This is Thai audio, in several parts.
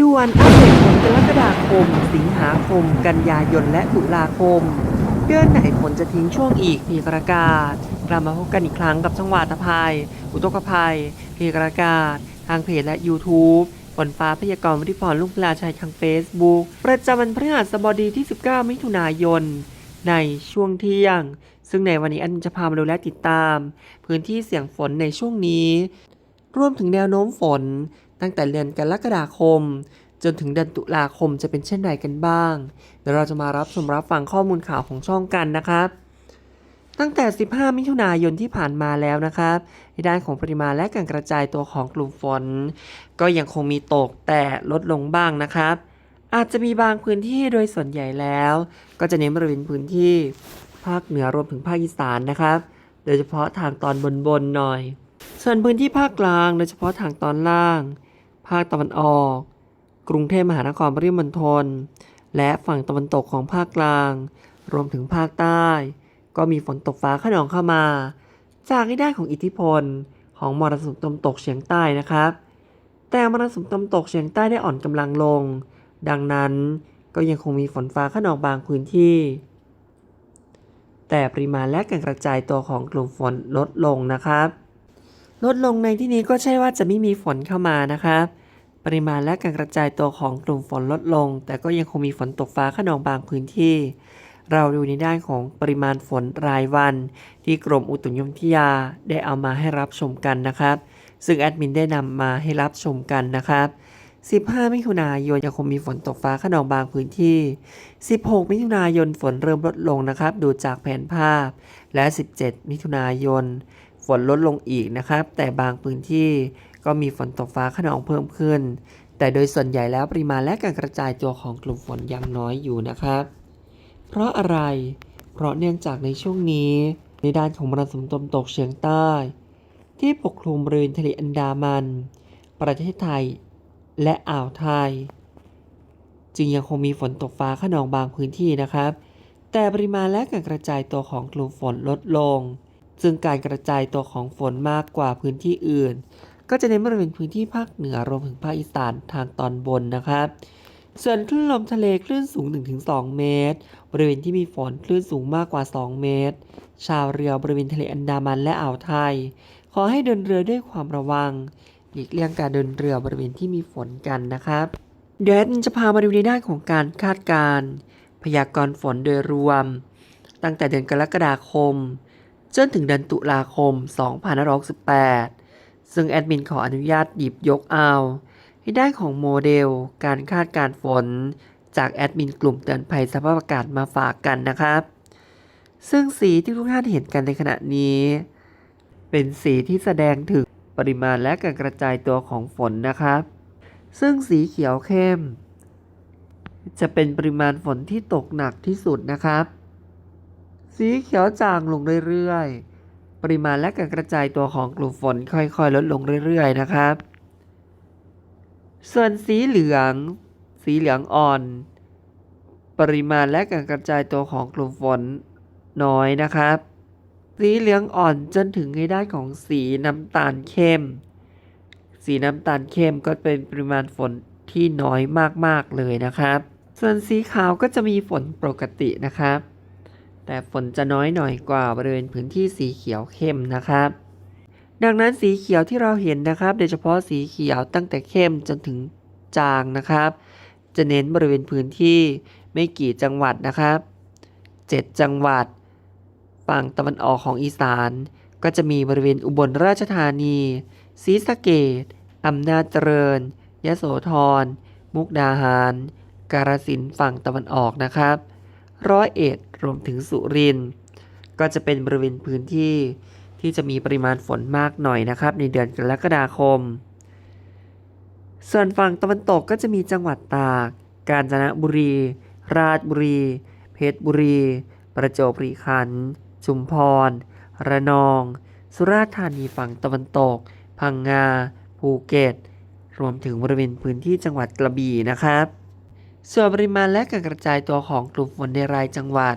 ด่วนอัปเดตฝนกรกฎาคม สิงหาคม กันยายนและตุลาคม เดือนไหนฝนจะทิ้งช่วงอีกพีกรากาศกลับมาพบกันอีกครั้งกับช่องวาตภัย อุทกภัยพีกรากาศทางเพจและ YouTube ฝนฟ้าพยากรณ์วิทยพรลุงพลาชัยทาง Facebook ประจำวันพฤหัสบดีที่ 19 มิถุนายน ในช่วงเที่ยง ซึ่งในวันนี้อันจะพามาดูและติดตาม พื้นที่เสี่ยงฝนในช่วงนี้ รวมถึงแนวโน้มฝน ตั้งแต่เดือนกรกฎาคม จนถึงเดือนตุลาคมจะเป็นเช่นไรกันบ้าง เดี๋ยวเราจะมารับชมรับฟังข้อมูลข่าวของช่องกันนะครับตั้งแต่ 15 มิถุนายนที่ผ่านมาแล้วนะครับ ในด้านของปริมาณและการกระจายตัวของกลุ่มฝน ก็ยังคงมีตกแต่ลดลงบ้างนะครับ อาจจะมีบางพื้นที่โดยส่วนใหญ่แล้ว ก็จะเน้นบริเวณพื้นที่ภาคเหนือรวมถึงภาคอีสานนะครับ โดยเฉพาะทางตอนบนๆหน่อย ส่วนพื้นที่ภาคกลาง โดยเฉพาะทางตอนล่าง ภาคตะวันออก กรุงเทพมหานครปริมณฑล และฝั่งตะวันตกของภาคกลาง รวมถึงภาคใต้ ก็มีฝนตกฟ้าขนองเข้ามา จากในด้ของอิทธิพลของมรสุมตะวันตกเฉียงใต้นะครับ แต่มรสุมตะวันตกเฉียงใต้ได้อ่อนกำลังลง ดังนั้นก็ยังคงมีฝนฟ้าขนองบางพื้นที่ แต่ปริมาณและการกระจายตัวของกลุ่มฝนลดลงนะครับ ลดลงในที่นี้ก็ใช่ว่าจะไม่มีฝนเข้ามานะครับ ปริมาณและการกระจายตัวของกลุ่มฝนลดลง แต่ก็ยังคงมีฝนตกฟ้าขนองบางพื้นที่ เราดูในด้านของปริมาณฝนรายวัน ที่กรมอุตุนิยมวิทยาได้เอามาให้รับชมกันนะครับ ซึ่งแอดมินได้นำมาให้รับชมกันนะครับ15 มิถุนายนยังคงมีฝนตกฟ้าขนองบางพื้นที่ 16 มิถุนายนฝนเริ่มลดลงนะครับ ดูจากแผนภาพ และ 17 มิถุนายน ฝนลดลงอีกนะครับ แต่บางพื้นที่ก็มีฝนตกฟ้าขนองเพิ่มขึ้น แต่โดยส่วนใหญ่แล้วปริมาณและการกระจายตัวของกลุ่มฝนยังน้อยอยู่นะครับ เพราะอะไร เพราะเนื่องจากในช่วงนี้ ในด้านของมรสุมตะวันตกเฉียงใต้ ที่ปกคลุมบริเวณทะเลอันดามัน ประเทศไทย และอ่าวไทย จึงยังคงมีฝนตกฟ้าขนองบางพื้นที่นะครับ แต่ปริมาณและการกระจายตัวของกลุ่มฝนลดลง ซึ่งการกระจายตัวของฝนมากกว่าพื้นที่อื่น ก็จะเน้นบริเวณพื้นที่ภาคเหนือรวมถึงภาคอีสานทางตอนบนนะครับส่วนคลื่นลมทะเลคลื่นสูง 1-2 เมตร บริเวณที่มีฝนคลื่นสูงมากกว่า 2 เมตร ชาวเรือบริเวณทะเลอันดามันและอ่าวไทย ขอให้เดินเรือด้วยความระวัง หลีกเลี่ยงการเดินเรือบริเวณที่มีฝนกันนะครับ เดี๋ยวจะพามาดูในด้านของการคาดการณ์พยากรณ์ฝนโดยรวม ตั้งแต่เดือนกรกฎาคม จนถึงเดือนตุลาคม 2568 ซึ่งแอดมินขออนุญาตหยิบยกเอาในด้านของโมเดล การคาดการฝน จากแอดมินกลุ่มเตือนภัยสภาพอากาศมาฝากกันนะครับ ซึ่งสีที่ทุกท่านเห็นกันในขณะนี้ เป็นสีที่แสดงถึงปริมาณและการกระจายตัวของฝนนะครับ ซึ่งสีเขียวเข้ม จะเป็นปริมาณฝนที่ตกหนักที่สุดนะครับ สีเขียวจางลงเรื่อยๆ ปริมาณและการกระจายตัวของกลุ่มฝนค่อยๆ ลดลงเรื่อยๆ นะครับ ส่วนสีเหลือง สีเหลืองอ่อน ปริมาณและการกระจายตัวของกลุ่มฝนน้อยนะครับ สีเหลืองอ่อนจนถึงในด้านของสีน้ำตาลเข้ม สีน้ำตาลเข้มก็เป็นปริมาณฝนที่น้อยมากๆเลยนะครับ ส่วนสีขาวก็จะมีฝนปกตินะครับ แต่ฝนจะน้อยหน่อยกว่าบริเวณพื้นที่สีเขียวเข้มนะครับ ดังนั้นสีเขียวที่เราเห็นนะครับ โดยเฉพาะสีเขียวตั้งแต่เข้มจนถึงจางนะครับ จะเน้นบริเวณพื้นที่ไม่กี่จังหวัดนะครับ 7 จังหวัด ฝั่งตะวันออกของอีสาน ก็จะมีบริเวณอุบลราชธานีศรีสะเกดอำนาจเจริญยโสธร มุกดาหาร กาฬสินธุ์ฝั่งตะวันออกนะครับ ร้อยเอ็ดรวมถึงสุรินทร์ก็จะเป็นบริเวณพื้นที่ที่จะมีปริมาณฝนมากหน่อยนะครับ ในเดือนกรกฎาคม ส่วนฝั่งตะวันตกก็จะมีจังหวัดตาก กาญจนบุรี ราชบุรี เพชรบุรี ประจวบคีรีขันธ์ชุมพร ระนอง สุราษฎร์ธานีฝั่งตะวันตก พังงา ภูเก็ต รวมถึงบริเวณพื้นที่จังหวัดกระบี่นะครับ ส่วนปริมาณและการกระจายตัวของกลุ่มฝนในรายจังหวัด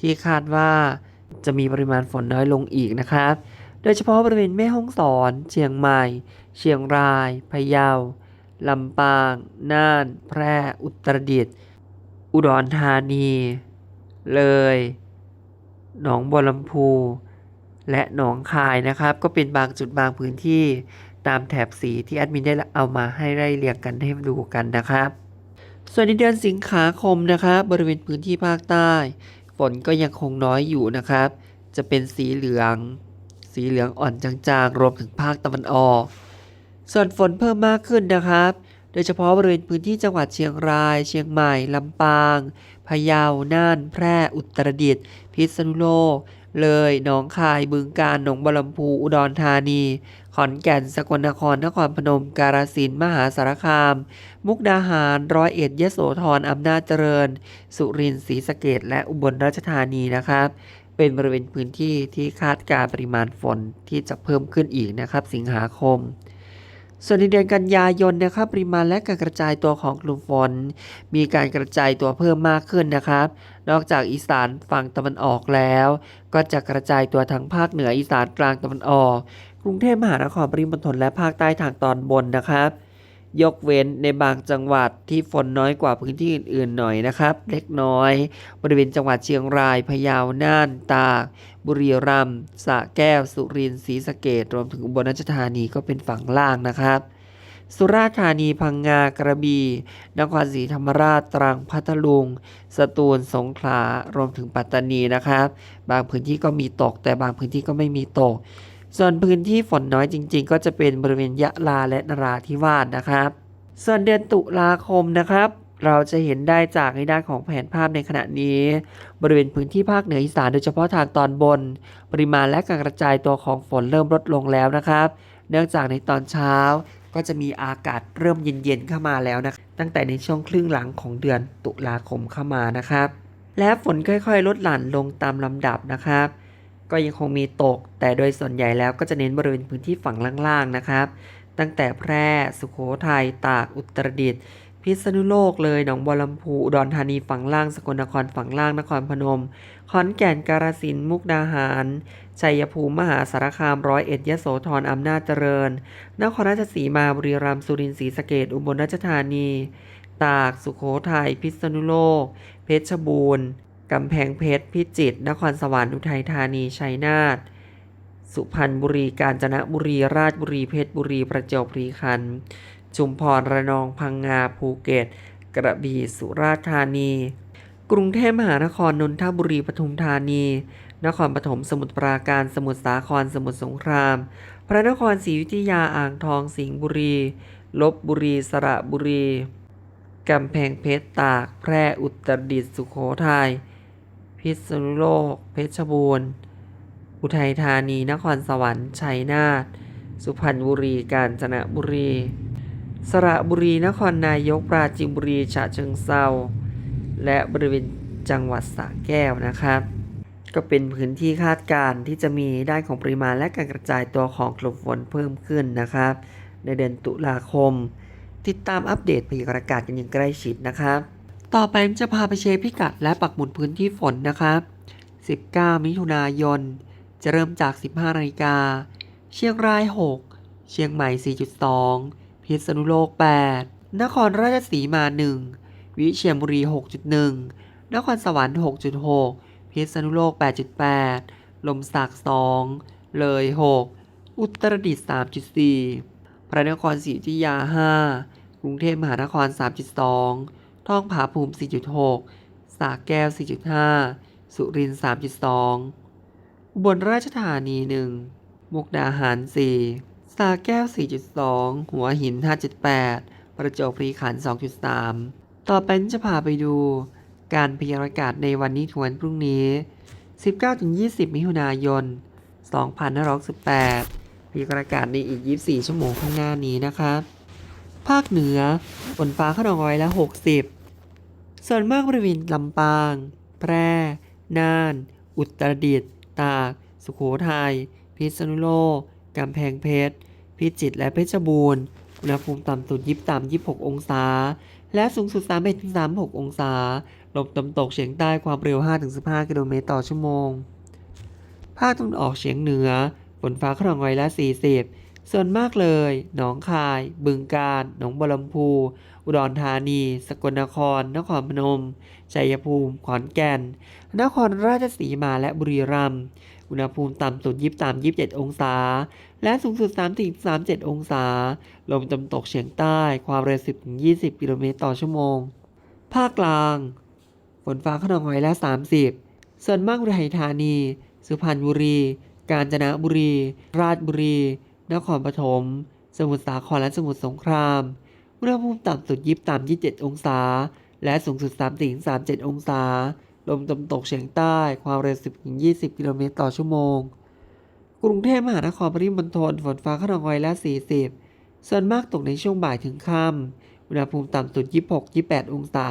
ที่คาดว่าจะมีปริมาณฝนน้อยลงอีกนะครับ โดยเฉพาะบริเวณแม่ฮ่องสอน เชียงใหม่ เชียงราย พะเยา ลำปาง น่าน แพร่ อุตรดิตถ์ อุดรธานี เลย หนองบัวลำพู และหนองคายนะครับ ก็เป็นบางจุดบางพื้นที่ตามแถบสีที่แอดมินได้เอามาให้ไล่เรียงกันให้ดูกันนะครับ ส่วนในเดือนสิงหาคมนะครับบริเวณพื้นที่ภาคใต้ ฝนก็ยังคงน้อยอยู่นะครับ จะเป็นสีเหลือง สีเหลืองอ่อนจางๆ รวมถึงภาคตะวันออก ส่วนฝนเพิ่มมากขึ้นนะครับ โดยเฉพาะบริเวณพื้นที่จังหวัดเชียงราย เชียงใหม่ ลำปาง พะเยา น่าน แพร่ อุตรดิตถ์ พิษณุโลก เลย หนองคาย บึงกาฬ หนองบัวลำพู อุดรธานี อนแก่นสกลนครนครพนม กาฬสินธุ์มหาสารคาม มุกดาหาร ร้อยเอ็ดยโสธรอำนาจเจริญ สุรินทร์ศรีสะเกษและอุบลราชธานีนะครับ เป็นบริเวณพื้นที่ที่คาดการปริมาณฝนที่จะเพิ่มขึ้นอีกนะครับ สิงหาคมส่วนในเดือนกันยายนนะครับปริมาณและการกระจายตัวของกลุ่มฝน มีการกระจายตัวเพิ่มมากขึ้นนะครับ นอกจากอีสานฝั่งตะวันออกแล้ว ก็จะกระจายตัวทั้งภาคเหนืออีสานกลางตะวันออก กรุงเทพมหานครปริมณฑลและภาคใต้ทางตอนบนนะครับ ยกเว้นในบางจังหวัดที่ฝนน้อยกว่าพื้นที่อื่นๆหน่อยนะครับ เล็กน้อย บริเวณจังหวัดเชียงราย พะเยา น่าน ตาก บุรีรัมย์ สระแก้ว สุรินทร์ ศรีสะเกษรวมถึงอุบลราชธานีก็เป็นฝั่งล่างนะครับสุราษฎร์ธานีพังงากระบี่นครศรีธรรมราชตรังพัทลุง สตูลสงขลารวมถึงปัตตานีนะครับ บางพื้นที่ก็มีตก แต่บางพื้นที่ก็ไม่มีตก ส่วนพื้นที่ฝนน้อยจริงๆ ก็จะเป็นบริเวณยะลาและนราธิวาสนะครับ ส่วนเดือนตุลาคมนะครับ เราจะเห็นได้จากในด้านของแผนภาพในขณะนี้ บริเวณพื้นที่ภาคเหนืออีสานโดยเฉพาะทางตอนบน ปริมาณและการกระจายตัวของฝนเริ่มลดลงแล้วนะครับ เนื่องจากในตอนเช้าก็จะมีอากาศเริ่มเย็นๆเข้ามาแล้วนะตั้งแต่ในช่วงครึ่งหลังของเดือนตุลาคมเข้ามานะครับ และฝนค่อยๆ ลดหลั่นลงตามลำดับนะครับ ก็ยังคงมีตก แต่โดยส่วนใหญ่แล้วก็จะเน้นบริเวณพื้นที่ฝั่งล่างๆนะครับ ตั้งแต่แพร่ สุโขทัย ตาก อุตรดิตถ์ พิษณุโลกเลย หนองบัวลำพู อุดรธานีฝั่งล่าง สกลนครฝั่งล่าง นครพนม ขอนแก่น กาฬสินธุ์ มุกดาหาร ชัยภูมิ มหาสารคาม ร้อยเอ็ด ยโสธร อำนาจเจริญ นครราชสีมา บุรีรัมย์ สุรินทร์ ศรีสะเกษอุบลราชธานี ตาก สุโขทัย พิษณุโลก เพชรบูรณ์ กำแพงเพชร พิจิตร นครสวรรค์ อุทัยธานี ชัยนาท สุพรรณบุรี กาญจนบุรี ราชบุรี เพชรบุรี ประจวบคีรีขันธ์ ชุมพร ระนอง พังงา ภูเก็ต กระบี่ สุราษฎร์ธานี กรุงเทพมหานคร นนทบุรี ปทุมธานี นครปฐม สมุทรปราการ สมุทรสาคร สมุทรสงคราม พระนครศรีอยุธยา อ่างทอง สิงห์บุรี ลบบุรี สระบุรี กำแพงเพชร ตาก แพร่ อุตรดิตถ์ สุโขทัย พิษณุโลก เพชรบูรณ์ อุทัยธานี นครสวรรค์ ชัยนาท สุพรรณบุรี กาญจนบุรี สระบุรี นครนายก ปราจีนบุรี ฉะเชิงเซาและบริเวณจังหวัดสระแก้วนะครับ ก็เป็นพื้นที่คาดการณ์ที่จะมีด้านของปริมาณและการกระจายตัวของกลุ่มฝนเพิ่มขึ้นนะครับ ในเดือนตุลาคม ติดตามอัปเดตพยากรณ์อากาศกันอย่างใกล้ชิดนะครับ ต่อไปจะพาไปเช็คพิกัดและปักหมุดพื้นที่ฝนนะครับ 19 มิถุนายน จะเริ่มจาก 15นาฬิกา เชียงราย 6 เชียงใหม่ 4.2 พิษณุโลก 8 นครราชสีมา 1 วิเชียรบุรี 6.1 นครสวรรค์ 6.6 พิษณุโลก 8.8 ลมสัก2เลย 6 อุตรดิตถ์ 3.4 พระนครศรีอยุธยา 5 กรุงเทพมหานคร 3.2 ท่องผาภูมิ 4.6สระแก้ว 4.5 สุรินทร์ 3.2 อุบลราชธานี 1 มุกดาหาร 4สระแก้ว 4.2 หัวหิน 5.8 ประจวบคีรีขันธ์ 2.3 ต่อไปจะพาไปดูการพยากรณ์อากาศในวันนี้ถึงวันพรุ่งนี้ 19-20 มิถุนายน 2568พยากรณ์อากาศในอีก 24 ชั่วโมงข้างหน้านี้นะครับ ภาคเหนือฝนฟ้าขนองร้อยละ 60 ส่วนมากบริเวณลำปาง แพร่ น่าน อุตรดิตถ์ตาก สุโขทัย พิษณุโลกกำแพงเพชร พิจิตรและเพชรบูรณ์ อุณหภูมิต่ำสุด 23 26 องศา และสูงสุด 31 36 องศา ลมตะวันตกเฉียงใต้ความเร็ว 5-15 กิโลเมตรต่อชั่วโมง ภาคตะวันออกเฉียงเหนือ ฝนฟ้าขนองร้อยละ 40 ส่วนมากเลย หนองคาย บึงกาฬ หนองบัวลำพู อุดรธานี สกลนคร นครพนม ชัยภูมิ ขอนแก่น นครราชสีมาและบุรีรัมย์ อุณหภูมิต่ำสุด 23 27 องศา และสูงสุด 30 37 องศา ลมตะวันตกเฉียงใต้ ความเร็ว 10 20 กิโลเมตรต่อชั่วโมง ภาคกลาง ฝนฟ้าขนองร้อยละ 30 ส่วนมากอุทัยธานี สุพรรณบุรี กาญจนบุรี ราชบุรี นครปฐม สมุทรสาครและสมุทรสงคราม อุณหภูมิต่ำสุดยิบต่ำ27องศา และสูงสุด30 37 องศา ลมตะวันตกเฉียงใต้ ความเร็ว 10 20 กิโลเมตรต่อชั่วโมง กรุงเทพมหานครปริมณฑลฝนฟ้าขนองร้อยละ 40 ส่วนมากตกในช่วงบ่ายถึงค่ำ อุณหภูมิต่ำสุด 26 28 องศา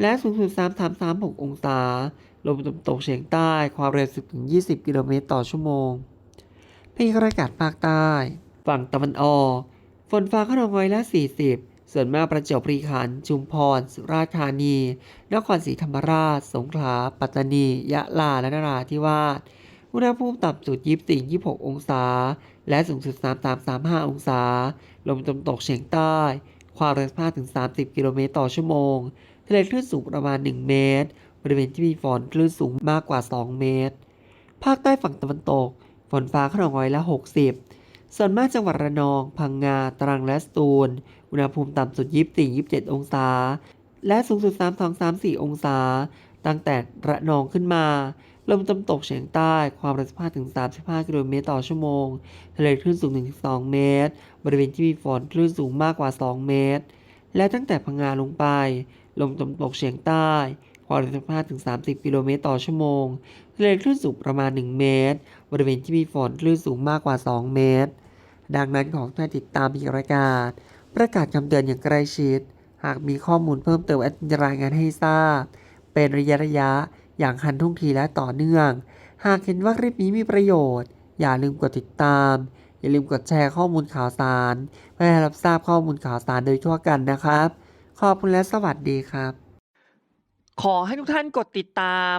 และสูงสุด33 36 องศา ลมตะวันตกเฉียงใต้ ความเร็ว 10 20 กิโลเมตรต่อชั่วโมง พยากรณ์อากาศภาคใต้ ฝั่งตะวันออกฝนฟ้าขนองร้อยละ 40 ส่วนมากประจวบคีรีขันธ์ชุมพร สุราษฎร์ธานี นครศรีธรรมราช สงขลา ปัตตานี ยะลา และนราธิวาส อุณหภูมิต่ำสุด 24 26 องศา และสูงสุด 33 35 องศา ลมตะวันตกเฉียงใต้ ความเร็ว5ถึง 30 กิโลเมตรต่อชั่วโมง ทะเลคลื่นสูงประมาณ 1 เมตร บริเวณที่มีฝนคลื่นสูงมากกว่า 2 เมตร ภาคใต้ฝั่งตะวันตก ฝนฟ้าขนองร้อยละ 60 ส่วนมากจังหวัดระนอง พังงา ตรังและสตูล อุณหภูมิต่ำสุด 24 27 องศา และสูงสุด 32 34 องศา ตั้งแต่ระนองขึ้นมา ลมตะวันตกเฉียงใต้ ความเร็ว15ถึง35 กิโลเมตรต่อชั่วโมง ทะเลคลื่นสูง 1-2 เมตร บริเวณที่มีฝนคลื่นสูงมากกว่า 2 เมตร และตั้งแต่พังงาลงไป ลมตะวันตกเฉียงใต้ความเร็ว15ถึง30 กิโลเมตรต่อชั่วโมง ทะเลคลื่นสูงประมาณ 1 เมตร บริเวณที่มีฝนคลื่นสูงมากกว่า 2 เมตร ดังนั้นขอให้ติดตามพยากรณากาศประกาศคำเตือนอย่างใกล้ชิด หากมีข้อมูลเพิ่มเติมแอดมินจะรายงานให้ทราบ เป็นระยะระยะอย่างทันท่วงทีและต่อเนื่อง หากเห็นว่าคลิปนี้มีประโยชน์ อย่าลืมกดติดตาม อย่าลืมกดแชร์ข้อมูลข่าวสารเพื่อรับทราบข้อมูลข่าวสารโดยทั่วกันนะครับ ขอบคุณและสวัสดีครับ ขอให้ทุกท่านกดติดตาม